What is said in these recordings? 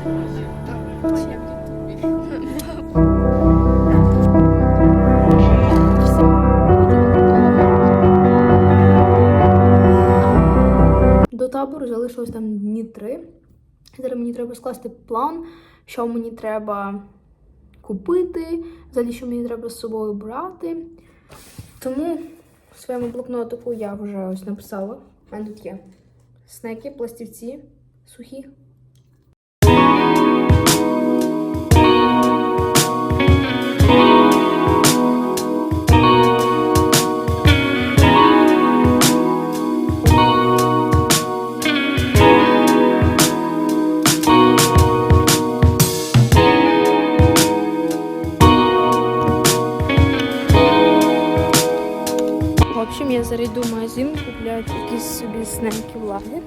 До табору залишилось там дні три. Зараз мені треба скласти план, що мені треба купити, взагалі, що мені треба з собою брати. Тому в своєму блокнотику я вже ось написала. У мене тут є снеки, пластівці сухі. Я зараз йду в магазин, купляю якісь собі снеки влаги.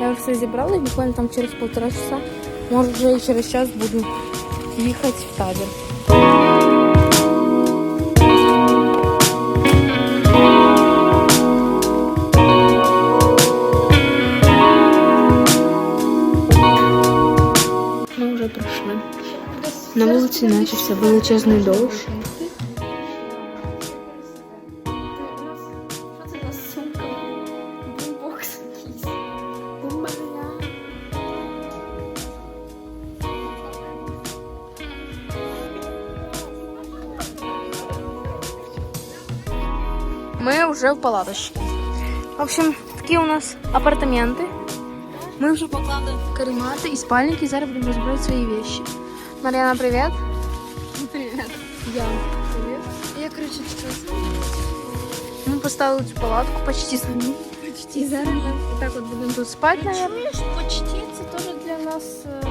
Я вже все зібрала і буквально там через полтора часа, може вже і через час буду їхати в табір. Ми вже прийшли. На вулиці почався величезний дощ. Мы уже в палаточке. В общем, такие у нас апартаменты. Мы уже поклали карематы и спальники. Зараз будем разбирать свои вещи. Марьяна, привет. Привіт. Я. Привет. Я, коротше, сейчас Мы поставили цю палатку почти самі. почти Зараз ми так от будемо тут спати, наверное. Чуєш, почти це теж для нас. е,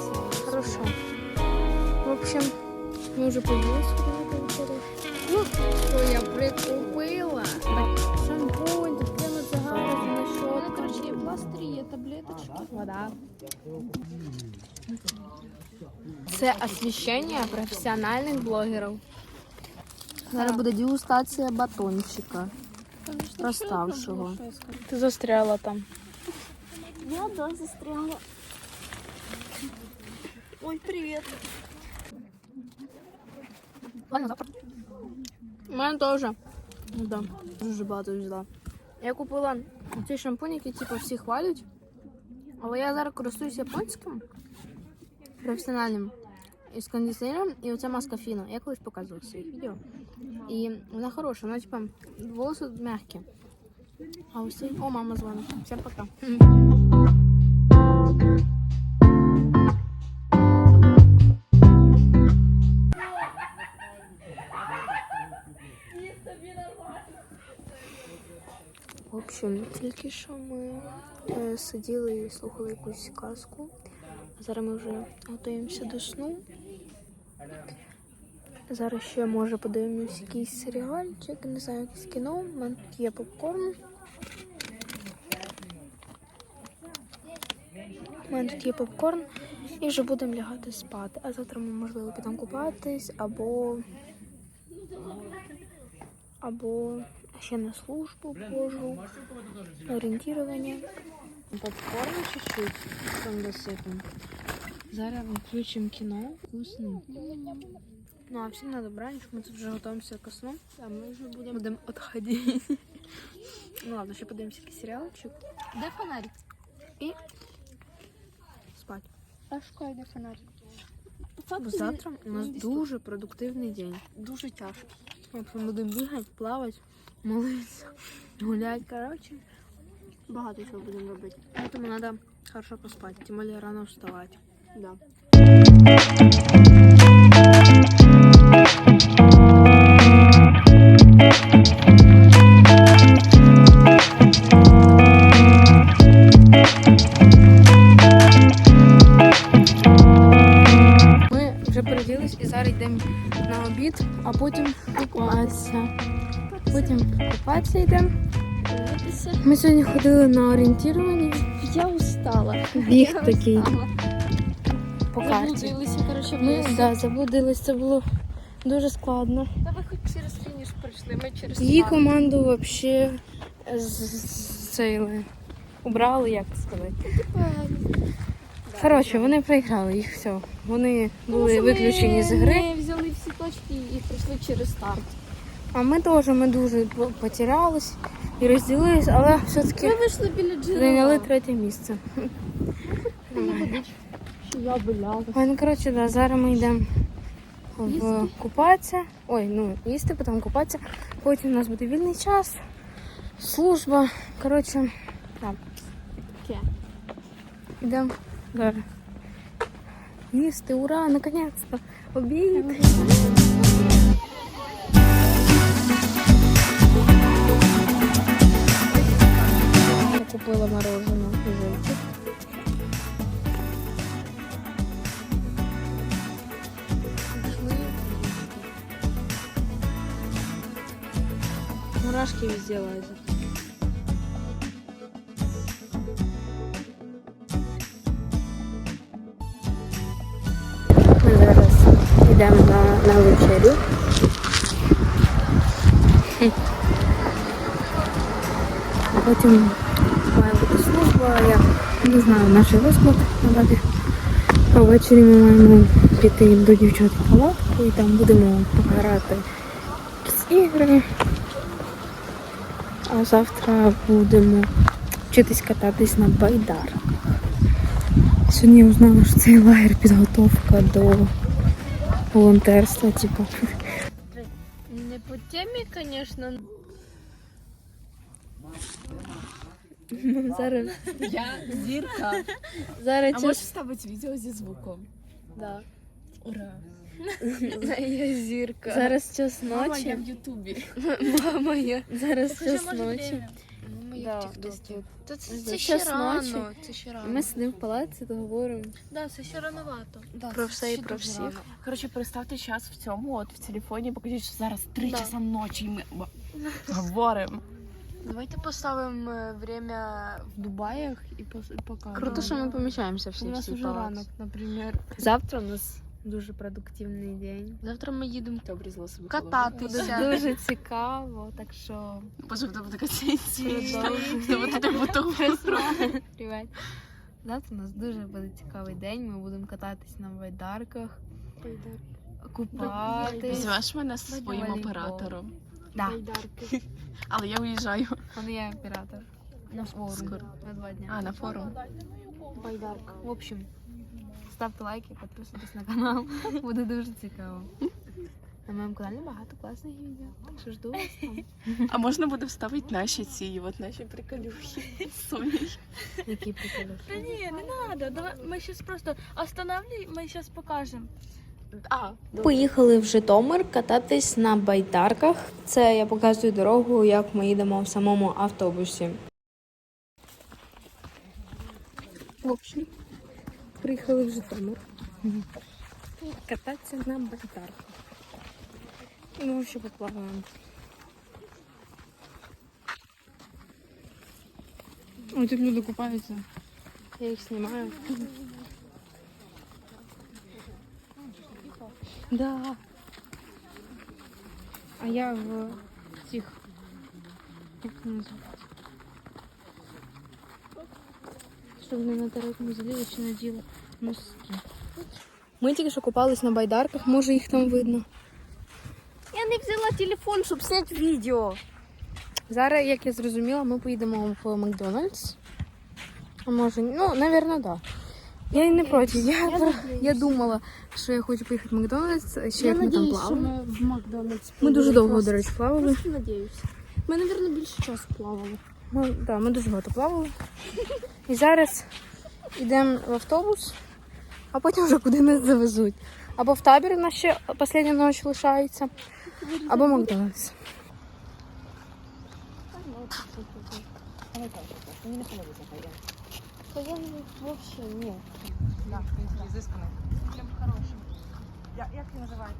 це- Хорошо. В общем, мы уже поели сходили до Що я прикупила? є таблеточки. Вода. Це освіщення професіональних блогерів. Зараз буде дегустація батончика. Конечно, Розставшого. що я скажу? Ти застряла там. Я, да, застряла. Ой, привет. Ладно, завтра. У мене теж. Ну да, дуже багато взяла. Я купила цей шампунь, який типу всі хвалять. Але я зараз користуюсь японським професіональним із кондиціонером і оця маска Фіно. Я колись показувала в своїх відео. І вона хороша, вона типу волоси м'які. А цей... О, мама з вами. Всім пока. Общем, тільки що ми е, сиділи і слухали якусь казку. Зараз ми вже готуємося до сну. Зараз ще може подивимось якийсь серіальчик, не знаю, якесь кіно. У мене тут є попкорн. У мене тут є попкорн і вже будемо лягати спати. А завтра ми, можливо, підемо купатись або. Або ще на службу хожу. На орієнтування. Попкорн чуть-чуть там досипемо. Зараз включимо кіно. Вкусно. Ну, а всім на добраніч, ми тут вже готуємося ко сну. А ми вже будемо будемо відходити. Ну ладно, ще подивимося якийсь серіалчик. Де фонарик? І спати. А шукай, де фонарик. Бо завтра у нас дуже продуктивний день. дуже тяжко. От Ми будемо бігати, плавати, Молитися, гуляти. Коротше, багато чого будемо робити. Тому треба хорошо поспати, тим більше рано вставати. Да. Ми вже переділись і зараз йдемо на обід, а потім купатися. Потім купатися йдемо. Ми сьогодні ходили на орієнтування. Я устала. Біг Я такий устала. по карті. Заблудилися, коротше, Ми да, заблудились, це було дуже складно. Та ви хоч через фініш прийшли, ми через Її парк. команду взагалі з- з- Убрали, як це сказати. Типа, Коротше, вони проіграли їх все. Вони були виключені з гри. Ми взяли всі точки і пройшли через старт. А ми теж ми дуже по- потерялись і розділились, але все-таки вийшли біля джерела. зайняли третє місце. Я боялась. Ой, ну коротше, да, зараз ми йдемо в купатися. Ой, ну їсти, потім купатися. Потім у нас буде вільний час, служба. Коротше, так. Таке. Йдемо зараз. Їсти, ура, наконець-то. Обід. Купила мороженое жовтих. Мурашки везде лазят. Ми зараз йдемо на, на вечерю. Потім має бути служба, я не знаю наш розклад надати. Ввечері ми маємо піти до дівчат в палатку і там будемо пограти якісь ігри. А завтра будемо вчитись кататись на байдарах. Сьогодні я узнала, що цей лагер підготовка до волонтерства, типу. Не по темі, звісно. Зараз, Я зірка. зараз А можеш ставити відео зі звуком? Да. Ура! Я зірка. Зараз час Мама, ночі. я в Ютубі. Мама, я. Зараз час ночі. Мама, Да, десь. Та це, це ще рано. ночі. Це ще Ми сидимо в палаці, то говоримо. Да, це ще рановато. Да, Про все і про всіх. рано. Коротше, представте час в цьому, от в телефоні, покажіть, що зараз 3 Да. часа ночі і ми говоримо. Давайте поставимо е, время в Дубаях і покажемо. Круто, що ми поміщаємося всі У нас уже палаці. ранок, наприклад. Завтра у нас дуже продуктивний день. Завтра ми їдемо собі кататися. Дуже цікаво, так що Боже, в тебе така Привет. Завтра у нас дуже буде цікавий день. Ми будемо кататись на байдарках, купатись. Візьмеш мене з своїм оператором. Да, Байдарки. Але я уїжджаю. он є оператор. На форум. Скоро. На два дня. А, на форум. Байдарка. В общем, ставте лайки, підписуйтесь на канал. Буде дуже цікаво. На моєму каналі багато класних відео. Так що жду вас там. А можна буде вставити наші ці, от наші приколюхи. з Сонею. Які приколи. Да не, не надо. Давай, мы сейчас просто останавливай, мы сейчас покажем. А, Поїхали в Житомир кататись на байдарках. Це я показую дорогу, як ми їдемо в самому автобусі. В общем, приїхали в Житомир. Кататися на байдарках. І ми ще поплаваємо. Ой, тут люди купаються. Я їх знімаю. Да. А я в цих. Як це називається? Щоб не натирати мозги, чи наділа носки. Ми тільки що купались на байдарках, може їх там видно. Я не взяла телефон, щоб зняти відео. Зараз, як я зрозуміла, ми поїдемо в Макдональдс. А може, ну, напевно, так. Да. Я не проти. Я, я, думала, що я хочу поїхати в Макдональдс, ще як ми там плавали. ми в Макдональдс. Ми дуже довго, Просто- до речі, плавали. Просто надіюся. Ми, мабуть, більше часу плавали. Ми, да, ми дуже багато плавали. І зараз йдемо в автобус, а потім вже куди нас завезуть. Або в табір у нас ще остання ніч лишається, або Макдональдс. Та я взагалі ні. Ізисканий. Прям хороший. Я- Як ви називаєте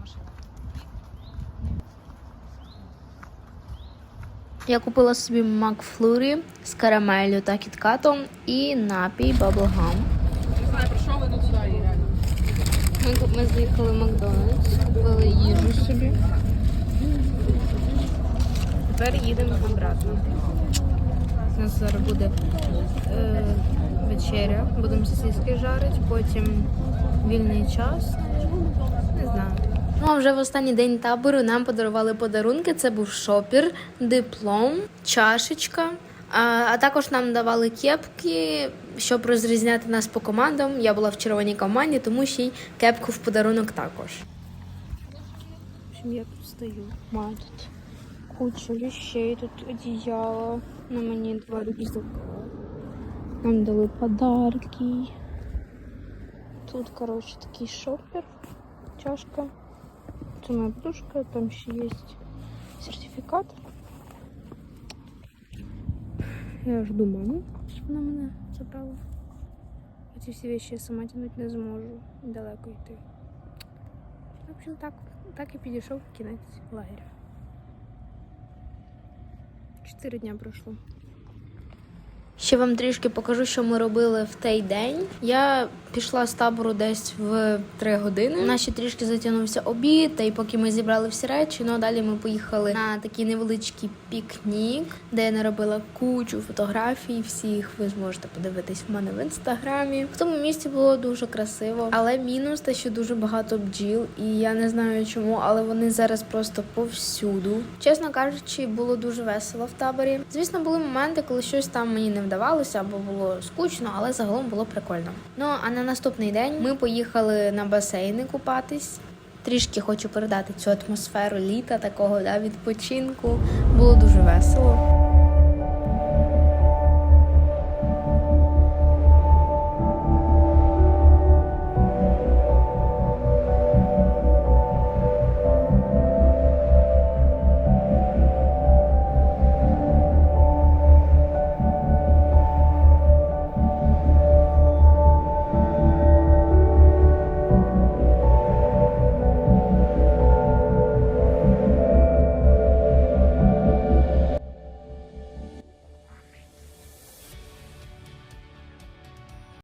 машину? Я купила собі Макфлурі з карамеллю та кіткатом і напій Bubblegum. Не знаю, про що ви тут сюди реально. Ми, ми з'їхали в Макдональдс, купили їжу собі. Тепер їдемо обратно. У нас зараз буде е, вечеря. Будемо сосиски жарити, потім вільний час. Не знаю. Ну а вже в останній день табору нам подарували подарунки. Це був шопір, диплом, чашечка. А, а також нам давали кепки, щоб розрізняти нас по командам. Я була в червоній команді, тому ще й кепку в подарунок також. В общем, я тут стою. Маю тут кучу вещей, тут одеяло. На мені два рюкзака. Нам дали подарки. Тут, короче, такий шопер, чашка. Це моя подушка, там ще є сертифікат. Я жду маму, щоб вона мене забрала. Ці всі речі я сама тягнути не зможу. Далеко йти. В общем, так, так і підійшов кінець лагеря. Чотири дня пройшло. Ще вам трішки покажу, що ми робили в той день. Я пішла з табору десь в 3 години. У нас ще трішки затягнувся обід, та й поки ми зібрали всі речі, ну а далі ми поїхали на такий невеличкий пікнік, де я наробила кучу фотографій. Всіх ви зможете подивитись в мене в інстаграмі. В тому місці було дуже красиво, але мінус те, що дуже багато бджіл, і я не знаю чому, але вони зараз просто повсюду. Чесно кажучи, було дуже весело в таборі. Звісно, були моменти, коли щось там мені не вдавалося або було скучно, але загалом було прикольно. Ну а на наступний день ми поїхали на басейни купатись. Трішки хочу передати цю атмосферу літа, такого да, відпочинку. Було дуже весело.